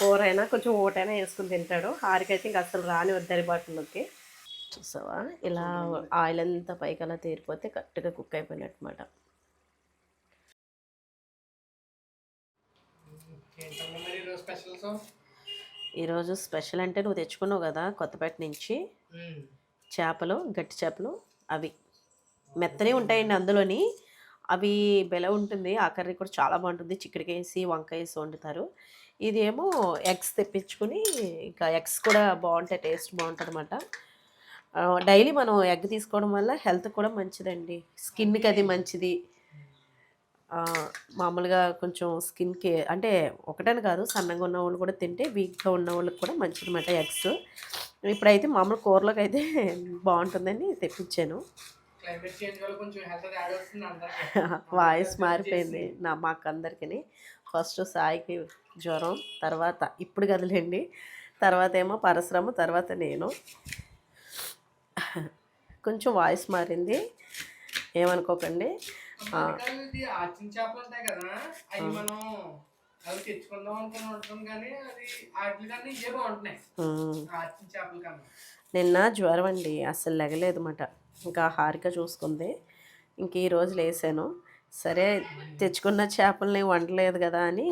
కూర అయినా కొంచెం ఓటైనా వేసుకుని తింటాడు. హారిక అయితే ఇంకా అసలు రాని వద్దరి బాటిల్లోకి చూసావా? ఇలా ఆయిల్ అంతా పైకి అలా తీరిపోతే కరెక్ట్గా కుక్ అయిపోయినట్టు ఈరోజు స్పెషల్ అంటే నువ్వు తెచ్చుకున్నావు కదా కొత్తపేట నుంచి చేపలు గట్టి చేపలు అవి. మెత్తనే ఉంటాయండి అందులోని. అవి బెల ఉంటుంది ఆ కర్రీ కూడా చాలా బాగుంటుంది. చిక్కుడుకాయ వేసి వంకాయ వేసి వండుతారు. ఇదేమో ఎగ్స్ తెప్పించుకుని ఇంకా ఎగ్స్ కూడా బాగుంటాయి టేస్ట్ బాగుంటుంది అనమాట డైలీ మనం ఎగ్ తీసుకోవడం వల్ల హెల్త్ కూడా మంచిదండి. స్కిన్కి అది మంచిది. మామూలుగా కొంచెం స్కిన్కి అంటే ఒకటని కాదు సన్నగా ఉన్న వాళ్ళు కూడా తింటే వీక్గా ఉన్న వాళ్ళకి కూడా మంచిదన్నమాట ఎగ్స్ ఇప్పుడైతే మామూలు కూరలోకి అయితే బాగుంటుందని తెప్పించాను. క్లైమేట్ చేంజ్ వల్ల కొంచెం హెల్త్ యాడ్ వస్తుంది అందరికి. వాయిస్ మారిపోయింది. నా మాకు అందరికీ ఫస్ట్ సాయికి జ్వరం తర్వాత ఇప్పుడు కదలండి. తర్వాత ఏమో పరశురాము తర్వాత నేను. కొంచెం వాయిస్ మారింది. ఏమనుకోకండి. మధ్యకాలం ఇది ఆచిన చేపలు ఉంటాయి కదా అవి మనం అవి తెచ్చుకుందాం అనుకుని ఉంటాం కానీ అది వాటి కన్నా ఇవే బాగుంటున్నాయి. చేపల కన్నా నిన్న జ్వరం అండి అస్సలు లెగలేదు అన్నమాట ఇంకా హారిక చూసుకుంది. ఇంక ఈ రోజు లేసాను. సరే తెచ్చుకున్న చేపల్ని వండలేదు కదా అని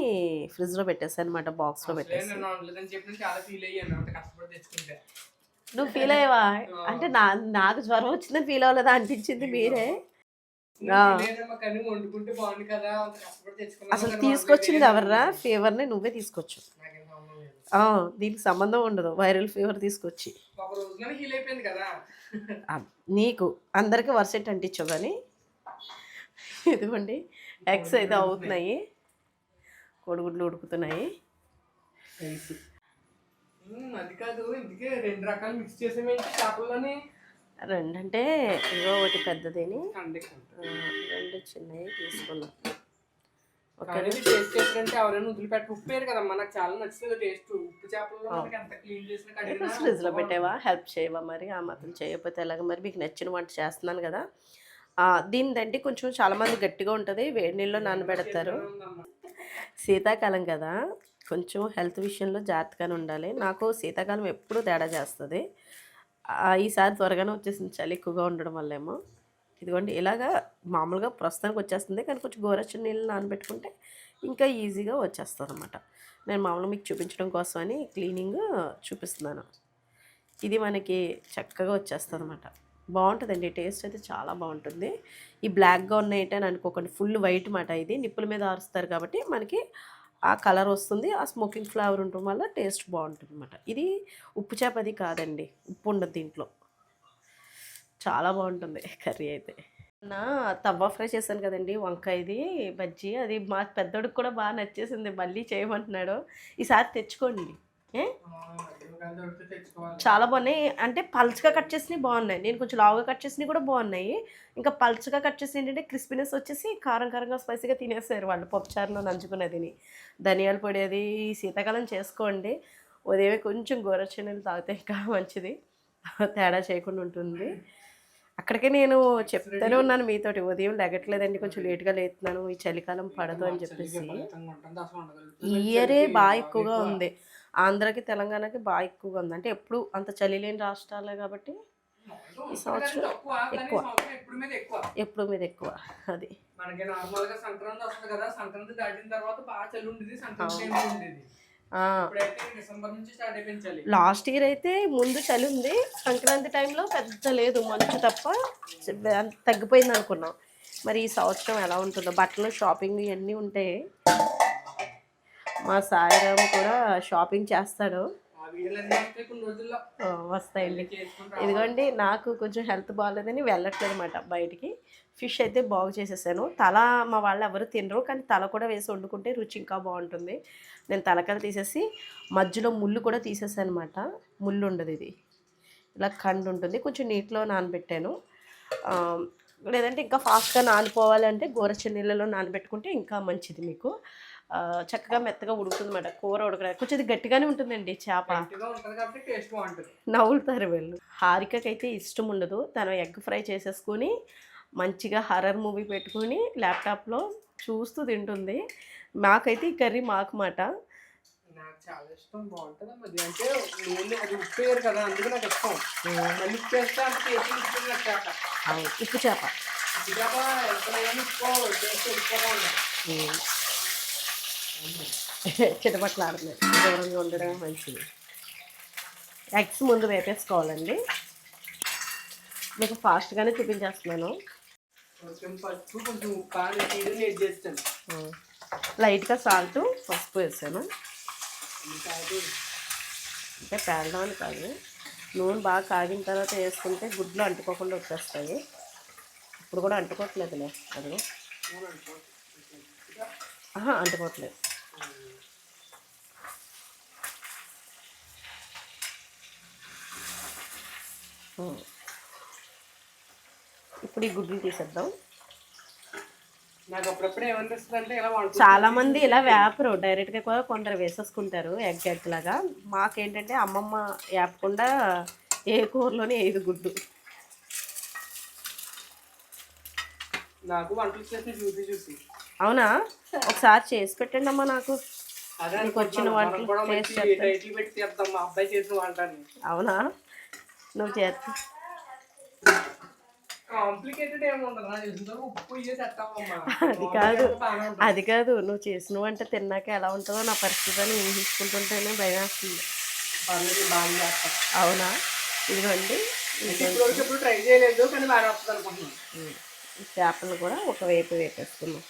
ఫ్రిడ్జ్లో పెట్టేసాను అనమాట బాక్స్లో అసలే పెట్టేసి. నువ్వు ఫీల్ అయ్యావా? అంటే నా నాకు జ్వరం వచ్చిందని ఫీల్ అవ్వలేదా అనిపించింది మీరే? అసలు తీసుకొచ్చింది. ఎవర్రా? ఫీవర్ని నువ్వే తీసుకొచ్చు. దీనికి సంబంధం ఉండదు. వైరల్ ఫీవర్ తీసుకొచ్చి. నీకు అందరికి వర్సెట్ అంటించవు కానీ ఇదిగోండి. ఎగ్స్ అయితే అవుతున్నాయి. కోడిగుడ్లు ఉడుకుతున్నాయి. ఉమ్, అది కాదు. ఇందుకే రెండు రకాలు మిక్స్ చేసేమేంటి చేపల్లోని? రెండంటే ఇగో ఒకటి పెద్దదేని. రెండు చిన్నవి తీసుకున్నాం. ఫ్రిడ్జ్లో పెట్టావా? హెల్ప్ చేయవా మరి? ఆ మాత్రం చేయకపోతే ఎలాగ మరి? మీకు నచ్చిన వంట చేస్తున్నాను కదా. దీనిదంటే కొంచెం చాలామంది గట్టిగా ఉంటుంది. వేడి నీళ్ళలో నానబెడతారు. శీతాకాలం కదా. కొంచెం హెల్త్ విషయంలో జాగ్రత్తగానే ఉండాలి. నాకు శీతాకాలం ఎప్పుడూ తేడా చేస్తుంది. ఈసారి త్వరగానే వచ్చేసింది చలి ఎక్కువగా ఉండడం వల్లేమో. ఇదిగోండి ఇలాగా మామూలుగా ప్రస్తుతానికి వచ్చేస్తుంది. కానీ కొంచెం గోరచ్చని నీళ్ళు నానబెట్టుకుంటే ఇంకా ఈజీగా వచ్చేస్తుంది అనమాట నేను మామూలుగా మీకు చూపించడం కోసమని క్లీనింగ్ చూపిస్తున్నాను. ఇది మనకి చక్కగా వచ్చేస్తుంది అనమాట బాగుంటుందండి టేస్ట్ అయితే చాలా బాగుంటుంది. ఈ బ్లాక్గా ఉన్నాయి అని అనుకోకండి ఫుల్ వైట్ మాట ఇది. నిప్పుల మీద ఆరుస్తారు కాబట్టి మనకి ఆ కలర్ వస్తుంది ఆ స్మోకింగ్ ఫ్లేవర్ ఉండటం వల్ల టేస్ట్ బాగుంటుంది అనమాట ఇది ఉప్పు చేప అది కాదండి ఉప్పు ఉండదు దీంట్లో. చాలా బాగుంటుంది కర్రీ అయితే. నా తవ్వ ఫ్రై చేశాను కదండి వంకాయది బజ్జీ అది మా పెద్దోడికి కూడా బాగా నచ్చేసింది మళ్ళీ చేయమంటున్నాడు. ఈసారి తెచ్చుకోండి. చాలా బాగున్నాయి. అంటే పల్చగా కట్ చేసినవి బాగున్నాయి. నేను కొంచెం లావుగా కట్ చేసినవి కూడా బాగున్నాయి. ఇంకా పల్చగా కట్ చేసి ఏంటంటే క్రిస్పీనెస్ వచ్చేసి కారం కారంగా స్పైసీగా తినేస్తారు వాళ్ళు. పప్పుచారులో నంచుకునేదిని ధనియాల పొడి అది శీతాకాలం చేసుకోండి. ఉదయమే కొంచెం గోరచ్చనీళ్ళు తాగితే ఇంకా మంచిది. తేడా చేయకుండా ఉంటుంది. అక్కడికే నేను చెప్తానే ఉన్నాను మీతోటి. ఉదయం లెగట్లేదండి. కొంచెం లేట్గా లేతున్నాను. ఈ చలికాలం పడదు అని చెప్పేసి. ఇయరే బాగా ఎక్కువగా ఉంది. ఆంధ్రాకి తెలంగాణకి బాగా ఎక్కువగా ఉంది. అంటే ఎప్పుడు అంత చలి లేని రాష్ట్రాలే కాబట్టి ఈ సంవత్సరం ఎక్కువ. ఎప్పుడు మీద ఎక్కువ? అది. మనకి నార్మల్గా సంక్రాంతి వస్తుంది కదా సంక్రాంతి దాటిన తర్వాత బాగా చలి ఉండేది సంక్రాంతి టైంలో ఉండేది. ఆ, ఇప్పుడైతే డిసెంబర్ నుంచి స్టార్ట్ అయిపోయింది చలి. లాస్ట్ ఇయర్ అయితే ముందు చలి ఉంది సంక్రాంతి టైంలో పెద్ద లేదు మంచు తప్ప తగ్గిపోయింది అనుకున్నాం. మరి ఈ సంవత్సరం ఎలా ఉంటుందో బట్టలు షాపింగ్ ఇవన్నీ ఉంటాయి మా సాయిరామ్ కూడా షాపింగ్ చేస్తాడు. వస్తాయండి. ఇదిగోండి నాకు కొంచెం హెల్త్ బాగాలేదని వెళ్ళట్లేదు అనమాట బయటికి. ఫిష్ అయితే బాగు చేసేసాను. తల మా వాళ్ళు ఎవరు తినరు కానీ తల కూడా వేసి వండుకుంటే రుచి ఇంకా బాగుంటుంది. నేను తలకల తీసేసి మధ్యలో ముళ్ళు కూడా తీసేసాను అనమాట ముళ్ళు ఉండదు ఇది. ఇలా కండు ఉంటుంది. కొంచెం నీటిలో నానబెట్టాను. లేదంటే ఇంకా ఫాస్ట్గా నానిపోవాలంటే గోరచ్చ నీళ్ళలో నానబెట్టుకుంటే ఇంకా మంచిది మీకు. చక్కగా మెత్తగా ఉడుకుతుంది అనమాట కూర ఉడకడానికి కొంచెం గట్టిగానే ఉంటుందండి చేప. నవ్వులుతారు వీళ్ళు. హారికకైతే ఇష్టం ఉండదు. తను ఎగ్ ఫ్రై చేసేసుకొని మంచిగా హర్రర్ మూవీ పెట్టుకొని ల్యాప్టాప్లో చూస్తూ తింటుంది. మాకైతే ఈ కర్రీ మాకు మాట నాకు చాలా ఇష్టం బాగుంటుంది. అది అంటే నూనె అది ఉప్పు వేయరు కదా అందుకే నాకు ఇష్టం. మళ్ళీ ఉప్పు వేస్తే అంత టేస్ట్ ఉంటుంది నాకు చేప. ఉప్పు చేప. ఉప్పు చేప ఎంత ఏమి ఉప్పు టేస్ట్ ఉప్పుగా ఉండదు చిటపట్లు ఆడుతున్నాయి దూరంగా ఉండడం మంచిది. ఎగ్స్ ముందు వేపేసుకోవాలండి. మీకు ఫాస్ట్గానే చూపించేస్తున్నాను. లైట్గా సాల్ట్ పసుపు వేసాను. అంటే పేలడం అని కాదు. నూనె బాగా కాగిన తర్వాత వేసుకుంటే గుడ్లు అంటుకోకుండా వచ్చేస్తాయి. ఇప్పుడు కూడా అంటుకోవట్లేదులే. అది అంటుకోవట్లేదు. ఇప్పుడు ఈ గుడ్లు తీసేద్దాం. చాలా మంది ఇలా వేపరు డైరెక్ట్గా కూడా కొందరు వేసేసుకుంటారు ఎగ్ ఎగ్ లాగా. మాకేంటంటే అమ్మమ్మ వేపకుండా ఏ కూరలోనే ఐదు గుడ్డు. నాకు వంటలు చేసి చూసి చూసి. అవునా? ఒకసారి చేసి పెట్టండి అమ్మా నాకు వచ్చిన వంటలు వంట అవునా? నువ్వు చేస్తా అది కాదు. అది కాదు. నువ్వు చేసిన వంట తిన్నాక ఎలా ఉంటుందో నా పరిస్థితి అని ఊహించుకుంటుంటేనే భయం వేస్తుంది. అవునా? ఇదిగోండి. ట్రై చేయలేదు చేపలు కూడా ఒకవైపు వేపేసుకున్నాం.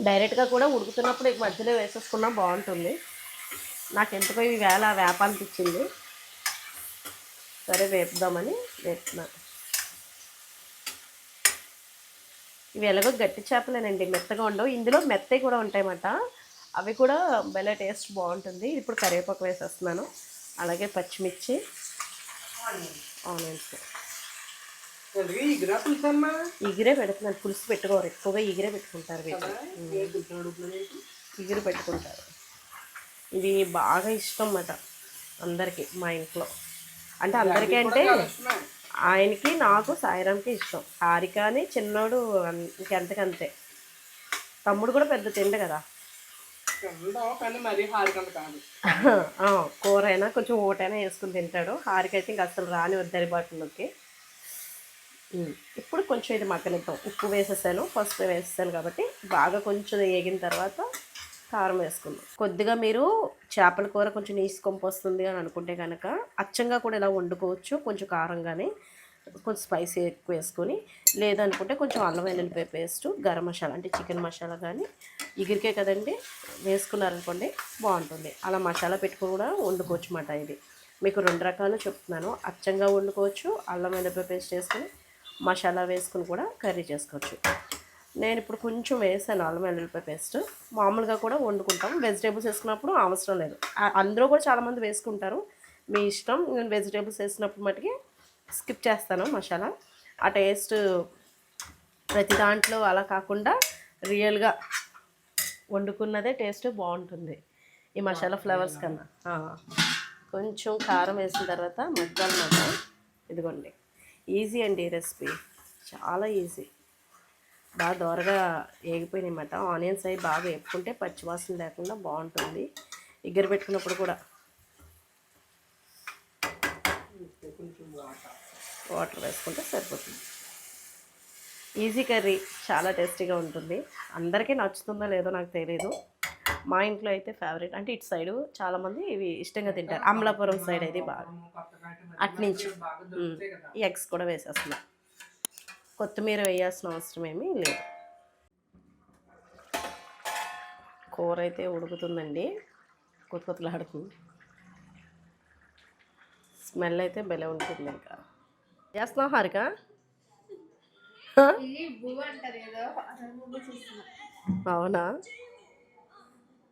డైరెక్ట్గా కూడా ఉడుకుతున్నప్పుడు ఈ మధ్యలో వేసేసుకున్నా బాగుంటుంది. నాకు ఎంతకో ఈ వేళ వేప అనిపించింది. సరే వేపుదామని వేపుతున్నా. ఇవి ఎలాగో గట్టి చేపలేనండి మెత్తగా ఉండవు. ఇందులో మెత్తవి కూడా ఉంటాయన్నమాట. అవి కూడా భలే టేస్ట్ బాగుంటుంది. ఇప్పుడు కరివేపాకు వేసేస్తున్నాను. అలాగే పచ్చిమిర్చి ఆనియన్స్. ఇగురా పెడుతున్నాను. పులుసు పెట్టుకోరు. ఎక్కువగా ఇగిరే పెట్టుకుంటారు? ఇగురు పెట్టుకుంటారు. ఇది బాగా ఇష్టం అన్నమాట అందరికీ మా ఇంట్లో. అంటే అందరికీ అంటే. ఆయనకి నాకు సాయిరామ్కి ఇష్టం. హారిక అని చిన్నోడు ఇంకెంతకంతే. తమ్ముడు కూడా పెద్ద తిండు కదా. కూర అయినా కొంచెం ఓటైనా వేసుకుని తింటాడు. హారిక అయితే ఇంకా అసలు రాని వద్దరి బాటిల్లోకి ఇప్పుడు కొంచెం ఇది మగ్గనిద్దాం. ఉప్పు వేసేసాను పసుపు వేసేసాను కాబట్టి బాగా కొంచెం వేగిన తర్వాత కారం వేసుకుందాం. కొద్దిగా మీరు చేపల కూర కొంచెం నీసు కొంపు వస్తుంది అని అనుకుంటే కనుక అచ్చంగా కూడా ఇలా వండుకోవచ్చు కొంచెం కారంగానే. కొంచెం స్పైసీ ఎక్కువ వేసుకొని లేదనుకుంటే కొంచెం అల్లం వెల్లుల్లిపాయ పేస్ట్ గరం మసాలా అంటే చికెన్ మసాలా కానీ ఇగిరికే కదండి వేసుకున్నారనుకోండి బాగుంటుంది. అలా మసాలా పెట్టుకుని కూడా వండుకోవచ్చు అన్నమాట ఇది. మీకు రెండు రకాలు చెప్తున్నాను. అచ్చంగా వండుకోవచ్చు అల్లం వెల్లుల్లిపాయ పేస్ట్ వేసుకొని మసాలా వేసుకుని కూడా కర్రీ చేసుకోవచ్చు. నేను ఇప్పుడు కొంచెం వేసాను అల్లం వెల్లుల్లిపాయ పేస్ట్. మామూలుగా కూడా వండుకుంటాం. వెజిటేబుల్స్ వేసుకున్నప్పుడు అవసరం లేదు. అందులో కూడా చాలామంది వేసుకుంటారు. మీ ఇష్టం. నేను వెజిటేబుల్స్ వేసినప్పుడు మటుకి స్కిప్ చేస్తాను మసాలా. ఆ టేస్ట్ ప్రతి దాంట్లో అలా కాకుండా రియల్గా వండుకున్నదే టేస్ట్ బాగుంటుంది. ఈ మసాలా ఫ్లేవర్స్ కన్నా. కొంచెం కారం వేసిన తర్వాత మగ్గాలన్నమాట ఇదిగోండి. ఈజీ అండి రెసిపీ. చాలా ఈజీ. బాగా దోరగా వేగిపోయినాయి అన్నమాట. ఆనియన్స్ అవి బాగా వేపుకుంటే పచ్చివాసన లేకుండా బాగుంటుంది. ఇగ్గర పెట్టుకున్నప్పుడు కూడా. వాటర్ వేసుకుంటే సరిపోతుంది. Easy curry. చాలా టేస్టీగా ఉంటుంది. అందరికీ నచ్చుతుందో లేదో నాకు తెలియదు మా ఇంట్లో అయితే ఫేవరెట్. అంటే ఇటు సైడు చాలామంది ఇవి ఇష్టంగా తింటారు. అమలాపురం సైడ్ అయితే బాగా. అట్నుంచి ఎగ్స్ కూడా వేసేస్తున్నా. కొత్తిమీర వేయాల్సిన అవసరం ఏమీ లేదు. కూర అయితే ఉడుకుతుందండి. కొత్త కొత్తలాడుతుంది. స్మెల్ అయితే భలే ఉంటుంది ఇంకా. చేస్తున్నావు హారిక? అవునా?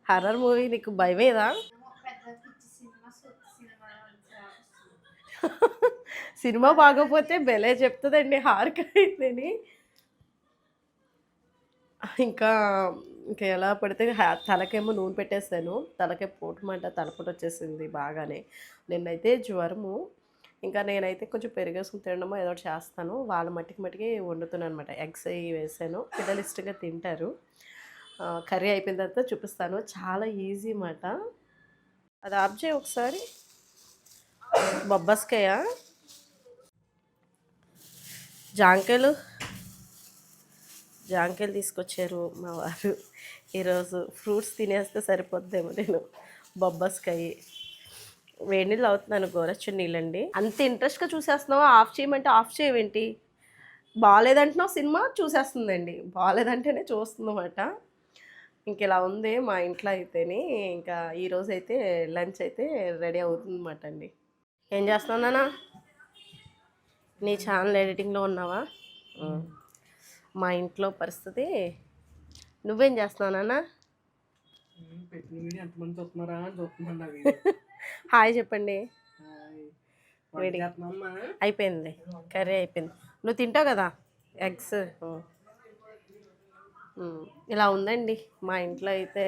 హర్రర్ మూవీ నీకు భయమేదా ఏమో పెద్ద పిచ్చి సినిమా సొత్తు సినిమా సినిమా బాగోపోతే బెలే చెప్తుందండి హార్క్ అయితేని. ఇంకా ఇంకా ఎలా పడితే తలకేమో నూనె పెట్టేస్తాను. తలకే పోటమంట తలపోటు వచ్చేసింది బాగానే. నిన్నైతే జ్వరము. ఇంకా నేనైతే కొంచెం పెరిగేసుకుని తినడమో ఏదో ఒకటి చేస్తాను. వాళ్ళ మట్టికి మట్టికి వండుతున్నాను అనమాట ఎగ్స్ వేసాను. పిల్లలు ఇష్టంగా తింటారు. కర్రీ అయిపోయిన తర్వాత చూపిస్తాను. చాలా ఈజీ మాట. అది ఆఫ్ చేయి ఒకసారి. బొబ్బస్కాయ. జాంకాయలు. జాంకాయలు తీసుకొచ్చారు మా వారు. ఈరోజు ఫ్రూట్స్ తినేస్తే సరిపోద్దేమో నేను. బొబ్బస్కాయ. వేడి నీళ్ళు అవుతున్నాను గోరచ్చని నీళ్ళండి. అంత ఇంట్రెస్ట్గా చూసేస్తున్నావు? ఆఫ్ చేయమంటే ఆఫ్ చేయవేంటి? బాగాలేదంటున్నావు సినిమా? చూసేస్తుందండి. బాగాలేదంటేనే చూస్తుందన్నమాట. ఇంక ఇలా ఉంది మా ఇంట్లో అయితేనే. ఇంకా ఈరోజు అయితే లంచ్ అయితే రెడీ అవుతుందన్నమాట అండి. ఏం చేస్తున్నావు నాన్న? నీ ఛానల్ ఎడిటింగ్లో ఉన్నావా. మా ఇంట్లో పరిస్థితి. నువ్వేం చూస్తున్నాను హాయ్ చెప్పండి. అయిపోయింది. కర్రీ అయిపోయింది. నువ్వు తింటావు కదా? ఎగ్స్ ఇలా ఉందండి. మా ఇంట్లో అయితే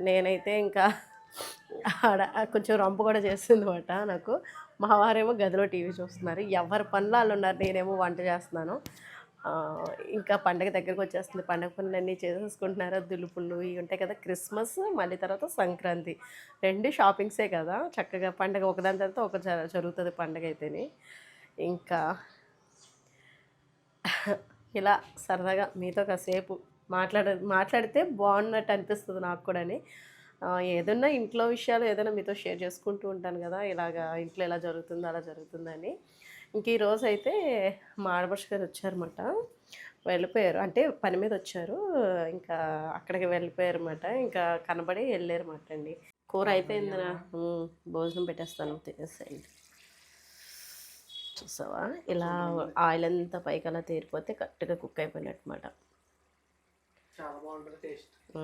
నేనైతే ఇంకా ఆడ కొంచెం రంపు కూడా చేస్తుంది అనమాట నాకు. మా వారేమో గదిలో టీవీ చూస్తున్నారు. ఎవరి పనులు వాళ్ళు ఉన్నారు నేనేమో వంట చేస్తున్నాను. ఇంకా పండగ దగ్గరకు వచ్చేస్తుంది. పండగ పనులు అన్నీ చేసేసుకుంటున్నారు? దులుపులు ఇవి ఉంటాయి కదా క్రిస్మస్ మళ్ళీ తర్వాత సంక్రాంతి. రెండు షాపింగ్సే కదా. చక్కగా పండగ ఒకదాని తర్వాత ఒక జ- జరుగుతుంది పండగ అయితేనే. ఇంకా ఇలా సరదాగా మీతో కాసేపు మాట్లాడ మాట్లాడితే బాగున్నట్టు అనిపిస్తుంది నాకు కూడాని. అని ఏదన్నా ఇంట్లో విషయాలు ఏదైనా మీతో షేర్ చేసుకుంటూ ఉంటాను కదా ఇలాగా ఇంట్లో ఎలా జరుగుతుందో అలా జరుగుతుందని ఇంక ఈరోజు అయితే మా ఆడపడుచు గారు వచ్చారన్నమాట. వెళ్ళిపోయారు. అంటే పని మీద వచ్చారు. ఇంకా అక్కడికి వెళ్ళిపోయారు అనమాట ఇంకా కనబడి వెళ్ళారన్నమాట అండి. కూర అయిపోయిందిరా. భోజనం పెట్టేస్తాను తినేసేయండి. చూసావా? ఇలా ఆయిల్ అంతా పైకి అలా తేరిపోతే కరెక్ట్గా కుక్ అయిపోయినట్టు చాలా బాగుంటుంది టేస్ట్.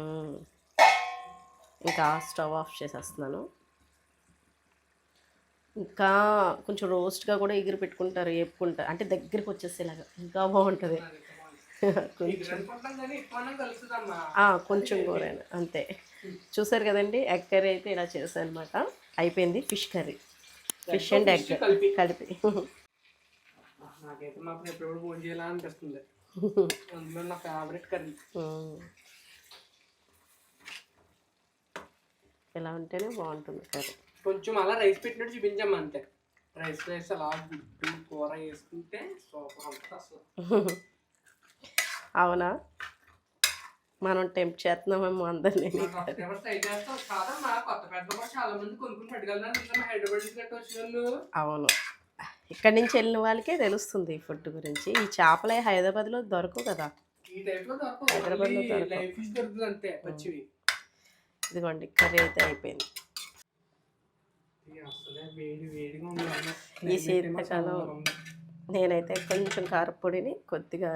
ఇంకా స్టవ్ ఆఫ్ చేసేస్తున్నాను. ఇంకా కొంచెం రోస్ట్గా కూడా ఎగిరి పెట్టుకుంటారు వేపుకుంటారు అంటే దగ్గరికి వచ్చేసేలాగా ఇంకా బాగుంటుంది. కొంచెం కొంచెం కూరైన అంతే. చూసారు కదండి ఎగ్ కర్రీ అయితే ఇలా చేశాను అనమాట అయిపోయింది fish curry. Fish and egg కలిపి. నాకైతే మాత్రం ఎప్పుడు ఫోన్ చేయాలా అనిపిస్తుంది. అందులో నా ఫేవరెట్ కర్రీ. ఇలా ఉంటేనే బాగుంటుంది కర్రీ. కొంచెం అలా రైస్ పెట్టినట్టు చూపించాము అంతే. రైస్ రైస్ అలా గుడ్డు కూర వేసుకుంటే సూపర్ ఉంటుంది అసలు. అవునా? మనం టెంప్ట్ చేస్తున్నామేమో అందరినీ. అవును. ఇక్కడి నుంచి వెళ్ళిన వాళ్ళకే తెలుస్తుంది ఈ ఫుడ్ గురించి. ఈ చేపలే హైదరాబాద్లో దొరకవు కదా. టైప్ హైదరాబాద్లో దొరకవు దొరకవు. లైఫ్ ఫిష్ దొరుకుతుంది అంతే పచ్చివి ఇదిగోండి కర్రీ అయితే అయిపోయింది. ఈ శీతాకాలం. నేనైతే కొంచెం కారపొడిని కొద్దిగా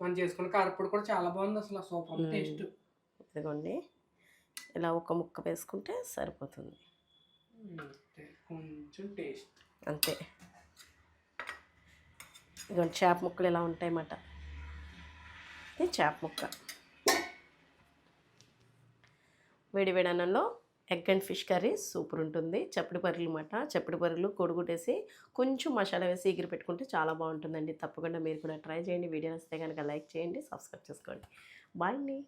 మనం చేసుకున్న కారపొడి కూడా చాలా బాగుంది అసలు సూపర్. టేస్ట్ ఇదిగోండి ఇలా ఒక ముక్క వేసుకుంటే సరిపోతుంది కొంచెం టేస్ట్ అంతే ఇదిగోండి చేప ముక్కలు ఇలా ఉంటాయన్నమాట ఇది చేప ముక్క వేడివేడి అన్నంలో egg and fish curry super ఉంటుంది. చప్పటి పర్రెలు అన్నమాట చప్పటి పర్రెలు కొడుగుటేసి కొంచెం మసాలా వేసి ఎగిరి పెట్టుకుంటే చాలా బాగుంటుందండి. తప్పకుండా మీరు కూడా ట్రై చేయండి. వీడియో నచ్చితే కనుక లైక్ చేయండి సబ్స్క్రైబ్ చేసుకోండి. బాయ్ అండి.